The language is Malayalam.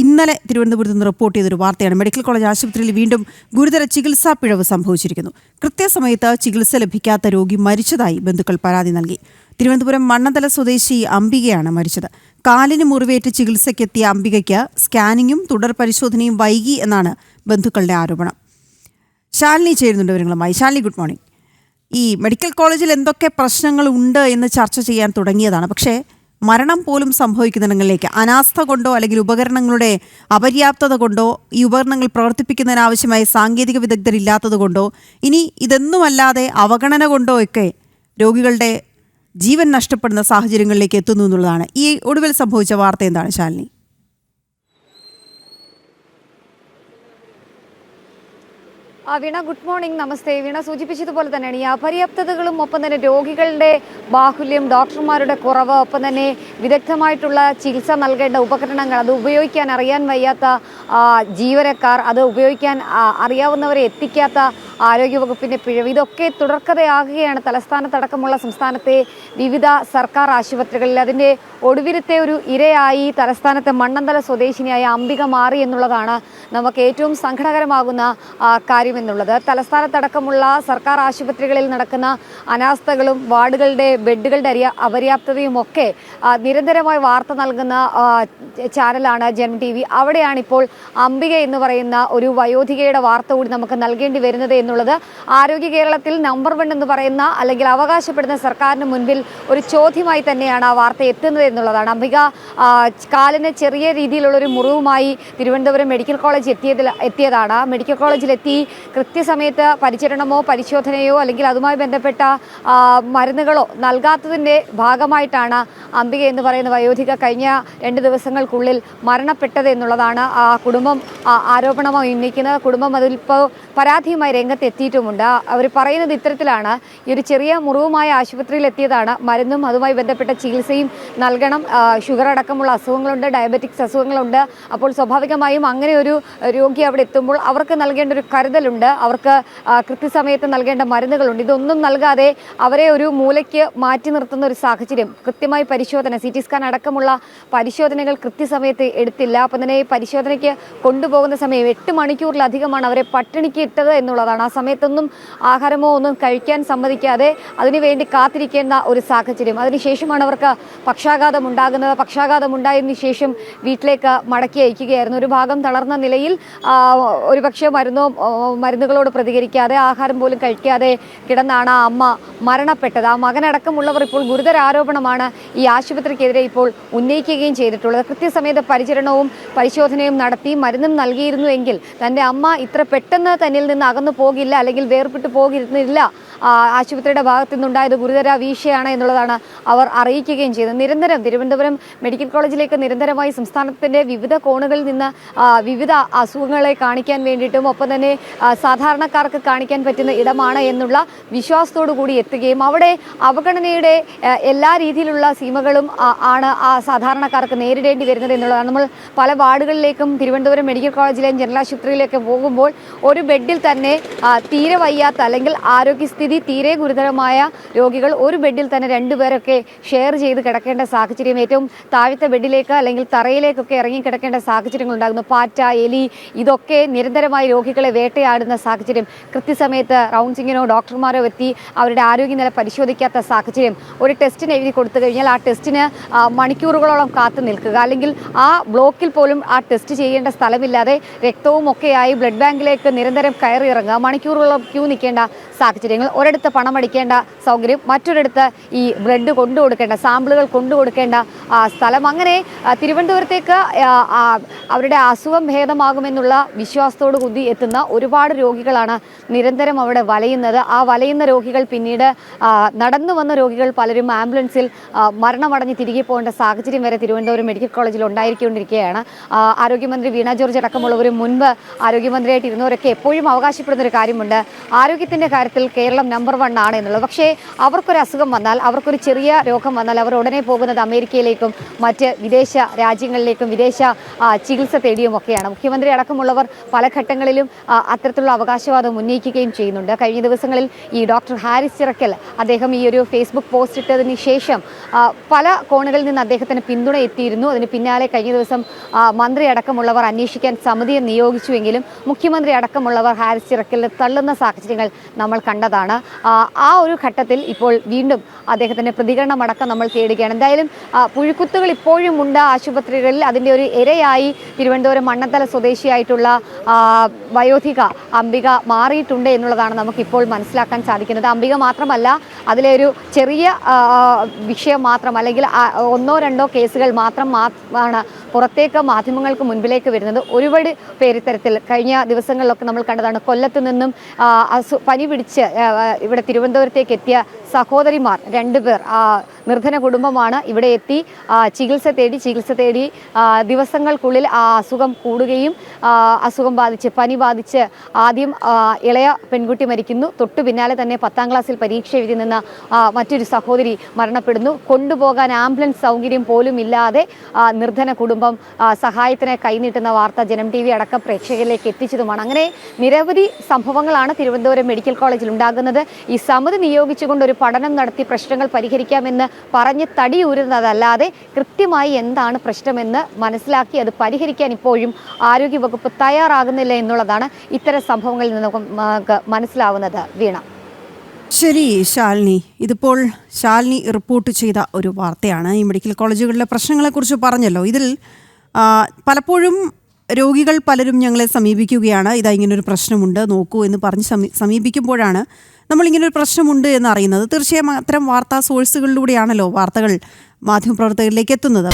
ഇന്നലെ തിരുവനന്തപുരത്ത് നിന്ന് റിപ്പോർട്ട് ചെയ്തൊരു വാർത്തയാണ്. മെഡിക്കൽ കോളേജ് ആശുപത്രിയിൽ വീണ്ടും ഗുരുതര ചികിത്സാ പിഴവ് സംഭവിച്ചിരിക്കുന്നു. കൃത്യസമയത്ത് ചികിത്സ ലഭിക്കാത്ത രോഗി മരിച്ചതായി ബന്ധുക്കൾ പരാതി നൽകി. തിരുവനന്തപുരം മണ്ണന്തല സ്വദേശി അംബികയാണ് മരിച്ചത്. കാലിന് മുറിവേറ്റ് ചികിത്സയ്ക്കെത്തിയ അംബികയ്ക്ക് സ്കാനിങ്ങും തുടർ പരിശോധനയും വൈകി എന്നാണ് ബന്ധുക്കളുടെ ആരോപണം. ശാലിനി ചേരുന്നുണ്ട് വിവരങ്ങളുമായി. Shalini good morning. ഈ മെഡിക്കൽ കോളേജിൽ എന്തൊക്കെ പ്രശ്നങ്ങൾ ഉണ്ട് എന്ന് ചർച്ച ചെയ്യാൻ തുടങ്ങിയതാണ്. പക്ഷേ മരണം പോലും സംഭവിക്കുന്നിടങ്ങളിലേക്ക് അനാസ്ഥ കൊണ്ടോ അല്ലെങ്കിൽ ഉപകരണങ്ങളുടെ അപര്യാപ്തത കൊണ്ടോ ഈ ഉപകരണങ്ങൾ പ്രവർത്തിപ്പിക്കുന്നതിനാവശ്യമായ സാങ്കേതിക വിദഗ്ധരില്ലാത്തത് കൊണ്ടോ ഇനി ഇതൊന്നുമല്ലാതെ അവഗണന കൊണ്ടോ ഒക്കെ രോഗികളുടെ ജീവൻ നഷ്ടപ്പെടുന്ന സാഹചര്യങ്ങളിലേക്ക് എത്തുന്നു എന്നുള്ളതാണ്. ഈ ഒടുവിൽ സംഭവിച്ച വാർത്ത എന്താണ് ശാലിനി? വീണ ഗുഡ് മോർണിംഗ് നമസ്തേ. വീണ സൂചിപ്പിച്ചതുപോലെ തന്നെയാണ് ഈ അപര്യാപ്തതകളും ഒപ്പം തന്നെ രോഗികളുടെ ബാഹുല്യം ഡോക്ടർമാരുടെ കുറവ് ഒപ്പം തന്നെ വിദഗ്ധമായിട്ടുള്ള ചികിത്സ നൽകേണ്ട ഉപകരണങ്ങൾ അത് ഉപയോഗിക്കാൻ അറിയാൻ വയ്യാത്ത ജീവനക്കാർ അത് ഉപയോഗിക്കാൻ അറിയാവുന്നവരെ എത്തിക്കാത്ത ആരോഗ്യവകുപ്പിന്റെ പിഴവ്. ഇതൊക്കെ തുടർക്കഥയാകുകയാണ്. തലസ്ഥാനത്തടക്കമുള്ള സംസ്ഥാനത്തെ വിവിധ സർക്കാർ ആശുപത്രികളിൽ അതിന്റെ ഒടുവിലത്തെ ഒരു ഇരയായി തലസ്ഥാനത്തെ മണ്ണന്തല സ്വദേശിനിയായ അംബിക മാറി എന്നുള്ളതാണ് നമുക്ക് ഏറ്റവും സങ്കടകരമാകുന്ന ആ, കാര്യം എന്നുള്ളത് തലസ്ഥാനത്തടക്കമുള്ള സർക്കാർ ആശുപത്രികളിൽ നടക്കുന്ന അനാസ്ഥകളും വാർഡുകളുടെ ബെഡുകളുടെ അരിയ അപര്യാപ്തതയും ഒക്കെ നിരന്തരമായി വാർത്ത നൽകുന്ന ചാനലാണ് ജനം ടി വി. അവിടെയാണ് ഇപ്പോൾ അംബിക എന്ന് പറയുന്ന ഒരു വയോധികയുടെ വാർത്ത കൂടി നമുക്ക് നൽകേണ്ടി വരുന്നത് എന്നുള്ളത് ആരോഗ്യ കേരളത്തിൽ നമ്പർ വൺ എന്ന് പറയുന്ന അല്ലെങ്കിൽ അവകാശപ്പെടുന്ന സർക്കാരിന് മുൻപിൽ ഒരു ചോദ്യമായി തന്നെയാണ് ആ വാർത്ത എത്തുന്നത് എന്നുള്ളതാണ്. അംബിക കാലിന് ചെറിയ രീതിയിലുള്ള ഒരു മുറിവുമായി തിരുവനന്തപുരം മെഡിക്കൽ കോളേജ് എത്തിയതിൽ എത്തിയതാണ്. മെഡിക്കൽ കോളേജിലെത്തി കൃത്യസമയത്ത് പരിചരണമോ പരിശോധനയോ അല്ലെങ്കിൽ അതുമായി ബന്ധപ്പെട്ട മരുന്നുകളോ നൽകാത്തതിന്റെ ഭാഗമായിട്ടാണ് അംബിക എന്ന് പറയുന്ന വയോധിക കഴിഞ്ഞ രണ്ട് ദിവസങ്ങൾക്കുള്ളിൽ മരണപ്പെട്ടത് എന്നുള്ളതാണ്. ആ കുടുംബം ആരോപണമായി ഉന്നയിക്കുന്നത് കുടുംബം അതിലിപ്പോൾ പരാതിയുമായി രംഗത്ത് എത്തിയിട്ടുമുണ്ട് അവർ പറയുന്നത് ഇത്തരത്തിലാണ്. ഈ ഒരു ചെറിയ മുറിവുമായ ആശുപത്രിയിൽ എത്തിയതാണ് മരുന്നും അതുമായി ബന്ധപ്പെട്ട ചികിത്സയും നൽകണം. ഷുഗർ അടക്കമുള്ള അസുഖങ്ങളുണ്ട് ഡയബറ്റിക്സ് അസുഖങ്ങളുണ്ട്. അപ്പോൾ സ്വാഭാവികമായും അങ്ങനെ ഒരു രോഗി അവിടെ എത്തുമ്പോൾ അവർക്ക് നൽകേണ്ട ഒരു കരുതലുണ്ട്. അവർക്ക് കൃത്യസമയത്ത് നൽകേണ്ട മരുന്നുകളുണ്ട്. ഇതൊന്നും നൽകാതെ അവരെ ഒരു മൂലയ്ക്ക് മാറ്റി നിർത്തുന്ന ഒരു സാഹചര്യം കൃത്യമായി പരിശോധന സി ടി സ്കാൻ അടക്കമുള്ള പരിശോധനകൾ കൃത്യസമയത്ത് എടുത്തില്ല. അപ്പം തന്നെ പരിശോധനയ്ക്ക് കൊണ്ടുപോകുന്ന സമയം എട്ട് മണിക്കൂറിലധികമാണ് അവരെ പട്ടിണിക്ക് ഇട്ടത് എന്നുള്ളതാണ്. ആ സമയത്തൊന്നും ആഹാരമോ ഒന്നും കഴിക്കാൻ സമ്മതിക്കാതെ അതിനുവേണ്ടി കാത്തിരിക്കേണ്ട ഒരു സാഹചര്യം. അതിനുശേഷമാണ് അവർക്ക് പക്ഷാഘാതം ഉണ്ടാകുന്നത്. പക്ഷാഘാതം ഉണ്ടായതിനു ശേഷം വീട്ടിലേക്ക് മടക്കി അയക്കുകയായിരുന്നു. ഒരു ഭാഗം തളർന്ന നിലയിൽ ഒരുപക്ഷെ മരുന്നോ മരുന്നുകളോട് പ്രതികരിക്കാതെ ആഹാരം പോലും കഴിക്കാതെ കിടന്നാണ് ആ അമ്മ മരണപ്പെട്ടത്. ആ മകനടക്കമുള്ളവർ ഇപ്പോൾ ഗുരുതര ആരോപണമാണ് ഈ ആശുപത്രിക്കെതിരെ ഇപ്പോൾ ഉന്നയിക്കുകയും ചെയ്തിട്ടുള്ളത്. കൃത്യസമയത്ത് പരിചരണവും പരിശോധനയും നടത്തി മരുന്നും നൽകിയിരുന്നുവെങ്കിൽ തന്റെ അമ്മ ഇത്ര പെട്ടെന്ന് തന്നിൽ നിന്ന് അകന്നു പോകില്ല അല്ലെങ്കിൽ വേർപെട്ടു പോകിരുന്നില്ല ആശുപത്രിയുടെ ഭാഗത്തു നിന്നുണ്ടായത് ഗുരുതര വീഴ്ചയാണ് എന്നുള്ളതാണ് അവർ അറിയിക്കുകയും ചെയ്തത്. നിരന്തരം തിരുവനന്തപുരം മെഡിക്കൽ കോളേജിലേക്ക് നിരന്തരമായി സംസ്ഥാനത്തിന്റെ വിവിധ കോണുകളിൽ നിന്ന് വിവിധ അസുഖങ്ങളെ കാണിക്കാൻ വേണ്ടിയിട്ടും ഒപ്പം തന്നെ സാധാരണക്കാർക്ക് കാണിക്കാൻ പറ്റുന്ന ഇടമാണ് എന്നുള്ള വിശ്വാസത്തോടു കൂടി എത്തുകയും അവിടെ അവഗണനയുടെ എല്ലാ രീതിയിലുള്ള സീമകളും ആണ് ആ സാധാരണക്കാർക്ക് നേരിടേണ്ടി വരുന്നത് എന്നുള്ളതാണ്. നമ്മൾ പല വാർഡുകളിലേക്കും തിരുവനന്തപുരം മെഡിക്കൽ കോളേജിലെയും ജനറൽ ആശുപത്രിയിലേക്ക് പോകുമ്പോൾ ഒരു ബെഡിൽ തന്നെ തീരെ വയ്യാത്ത അല്ലെങ്കിൽ ആരോഗ്യസ്ഥിതി തീരെ ഗുരുതരമായ രോഗികൾ ഒരു ബെഡിൽ തന്നെ രണ്ടുപേരൊക്കെ ഷെയർ ചെയ്ത് കിടക്കേണ്ട സാഹചര്യം ഏറ്റവും താഴത്തെ ബെഡിലേക്ക് അല്ലെങ്കിൽ തറയിലേക്കൊക്കെ ഇറങ്ങി കിടക്കേണ്ട സാഹചര്യങ്ങൾ ഉണ്ടാകുന്നു. പാറ്റ എലി ഇതൊക്കെ നിരന്തരമായി രോഗികളെ വേട്ടയാടുന്ന സാഹചര്യം കൃത്യസമയത്ത് റൗൺസിങ്ങിനോ ഡോക്ടർമാരോ എത്തി അവരുടെ ആരോഗ്യനില പരിശോധിക്കാത്ത സാഹചര്യം ഒരു ടെസ്റ്റിന് എഴുതി കൊടുത്തു കഴിഞ്ഞാൽ ആ ടെസ്റ്റിന് മണിക്കൂറുകളോളം കാത്തു നിൽക്കുക. അല്ലെങ്കിൽ ആ ബ്ലോക്കിൽ പോലും ആ ടെസ്റ്റ് ചെയ്യേണ്ട സ്ഥലമില്ലാതെ രക്തവും ഒക്കെയായി ബ്ലഡ് ബാങ്കിലേക്ക് നിരന്തരം കയറി ഇറങ്ങുക. മണിക്കൂറുകളോളം ക്യൂ നിൽക്കേണ്ട സാഹചര്യങ്ങൾ. ഒരിടത്ത് പണമടിക്കേണ്ട സൗകര്യം മറ്റൊരിടത്ത് ഈ ബ്ലഡ് കൊണ്ടു കൊടുക്കേണ്ട സാമ്പിളുകൾ കൊണ്ടു കൊടുക്കേണ്ട സ്ഥലം. അങ്ങനെ തിരുവനന്തപുരത്തേക്ക് അവരുടെ അസുഖം ഭേദമാകുമെന്നുള്ള വിശ്വാസത്തോടു കൂടി എത്തുന്ന ഒരുപാട് രോഗികളാണ് നിരന്തരം അവിടെ വലയുന്നത്. ആ വലയുന്ന രോഗികൾ പിന്നീട് നടന്നു വന്ന രോഗികൾ പലരും ആംബുലൻസിൽ മരണമടഞ്ഞ് തിരികെ പോകേണ്ട സാഹചര്യം വരെ തിരുവനന്തപുരം മെഡിക്കൽ കോളേജിൽ ഉണ്ടായിരിക്കൊണ്ടിരിക്കുകയാണ്. ആരോഗ്യമന്ത്രി വീണ ജോർജ് അടക്കമുള്ളവരും മുൻപ് ആരോഗ്യമന്ത്രിയായിട്ട് ഇരുന്നവരൊക്കെ എപ്പോഴും അവകാശപ്പെടുന്ന ഒരു കാര്യമുണ്ട്. ആരോഗ്യത്തിന്റെ കാര്യത്തിൽ കാര്യത്തിൽ കേരളം നമ്പർ വൺ ആണ് എന്നുള്ളത്. പക്ഷേ അവർക്കൊരു അസുഖം വന്നാൽ അവർക്കൊരു ചെറിയ രോഗം വന്നാൽ അവർ ഉടനെ പോകുന്നത് അമേരിക്കയിലേക്കും മറ്റ് വിദേശ രാജ്യങ്ങളിലേക്കും വിദേശ ചികിത്സ തേടിയുമൊക്കെയാണ് മുഖ്യമന്ത്രി അടക്കമുള്ളവർ പല ഘട്ടങ്ങളിലും അത്തരത്തിലുള്ള അവകാശവാദം ഉന്നയിക്കുകയും ചെയ്യുന്നുണ്ട്. കഴിഞ്ഞ ദിവസങ്ങളിൽ ഈ ഡോക്ടർ ഹാരിസ് ചിറക്കൽ അദ്ദേഹം ഈ ഒരു ഫേസ്ബുക്ക് പോസ്റ്റ് ഇട്ടതിന് ശേഷം പല കോണുകളിൽ നിന്ന് അദ്ദേഹത്തിന് പിന്തുണ എത്തിയിരുന്നു. അതിന് പിന്നാലെ കഴിഞ്ഞ ദിവസം മന്ത്രി അടക്കമുള്ളവർ അന്വേഷിക്കാൻ സമിതിയെ നിയോഗിച്ചുവെങ്കിലും മുഖ്യമന്ത്രി അടക്കമുള്ളവർ ഹാരിസ് ചിറക്കലിനെ തള്ളുന്ന സാഹചര്യങ്ങൾ നമ്മൾ കണ്ടതാണ്. ആ, ഒരു ഘട്ടത്തിൽ ഇപ്പോൾ വീണ്ടും അദ്ദേഹത്തിന്റെ പ്രതികരണം അടക്കം നമ്മൾ തേടുകയാണ്. എന്തായാലും പുഴുക്കുത്തുകൾ ഇപ്പോഴും ഉണ്ട് ആശുപത്രികളിൽ. അതിന്റെ ഒരു ഇരയായി തിരുവനന്തപുരം മണ്ണത്തല സ്വദേശിയായിട്ടുള്ള വയോധിക അംബിക മാറിയിട്ടുണ്ട് എന്നുള്ളതാണ് നമുക്കിപ്പോൾ മനസ്സിലാക്കാൻ സാധിക്കുന്നത്. അംബിക മാത്രമല്ല അതിലെ ഒരു ചെറിയ വിഷയം മാത്രം അല്ലെങ്കിൽ ഒന്നോ രണ്ടോ കേസുകൾ മാത്രം ആണ് പുറത്തേക്ക് മാധ്യമങ്ങൾക്ക് മുൻപിലേക്ക് വരുന്നത് ഒരുപാട് പേര് ഇത്തരത്തിൽ കഴിഞ്ഞ ദിവസങ്ങളിലൊക്കെ നമ്മൾ കണ്ടതാണ് കൊല്ലത്ത് നിന്നും പനി പിടിച്ച് ഇവിടെ തിരുവനന്തപുരത്തേക്ക് എത്തിയ സഹോദരിമാർ രണ്ടുപേർ നിർധന കുടുംബമാണ്. ഇവിടെ എത്തി ചികിത്സ തേടി ചികിത്സ തേടി ദിവസങ്ങൾക്കുള്ളിൽ ആ അസുഖം കൂടുകയും അസുഖം ബാധിച്ച് പനി ബാധിച്ച് ആദ്യം ഇളയ പെൺകുട്ടി മരിക്കുന്നു. തൊട്ടു പിന്നാലെ തന്നെ പത്താം ക്ലാസ്സിൽ പരീക്ഷ എഴുതി നിന്ന മറ്റൊരു സഹോദരി മരണപ്പെടുന്നു. കൊണ്ടുപോകാൻ ആംബുലൻസ് സൗകര്യം പോലും ഇല്ലാതെ നിർധന കുടുംബം സഹായത്തിന് കൈനീട്ടുന്ന വാർത്ത ജനം ടി വി അടക്കം പ്രേക്ഷകരിലേക്ക് എത്തിച്ചതുമാണ്. അങ്ങനെ നിരവധി സംഭവങ്ങളാണ് തിരുവനന്തപുരം മെഡിക്കൽ കോളേജിൽ ഉണ്ടാകുന്നത്. ഈ സമിതി നിയോഗിച്ചുകൊണ്ട് ഒരു പഠനം നടത്തി പ്രശ്നങ്ങൾ പരിഹരിക്കാമെന്ന് പറഞ്ഞ് തടിയൂരുന്നതല്ലാതെ കൃത്യമായി എന്താണ് പ്രശ്നമെന്ന് മനസ്സിലാക്കി അത് പരിഹരിക്കാൻ ഇപ്പോഴും ആരോഗ്യവകുപ്പ് തയ്യാറാകുന്നില്ല എന്നുള്ളതാണ് ഇത്തരം സംഭവങ്ങളിൽ നിന്ന് മനസ്സിലാവുന്നത്. വീണ. ശരി ശാലിനി. ഇതിപ്പോൾ ശാലിനി റിപ്പോർട്ട് ചെയ്ത ഒരു വാർത്തയാണ്. ഈ മെഡിക്കൽ കോളേജുകളിലെ പ്രശ്നങ്ങളെക്കുറിച്ച് പറഞ്ഞല്ലോ. ഇതിൽ പലപ്പോഴും രോഗികൾ പലരും ഞങ്ങളെ സമീപിക്കുകയാണ്. ഇതാ ഇങ്ങനൊരു പ്രശ്നമുണ്ട്. നോക്കൂ എന്ന് പറഞ്ഞ് സമീ- സമീപിക്കുമ്പോഴാണ് നമ്മൾ ഇങ്ങനൊരു പ്രശ്നമുണ്ട് എന്ന് അറിയുന്നത്. തീർച്ചയായും അത്തരം വാർത്താ സോഴ്സുകളിലൂടെയാണല്ലോ വാർത്തകൾ മാധ്യമപ്രവർത്തകരിലേക്ക് എത്തുന്നത്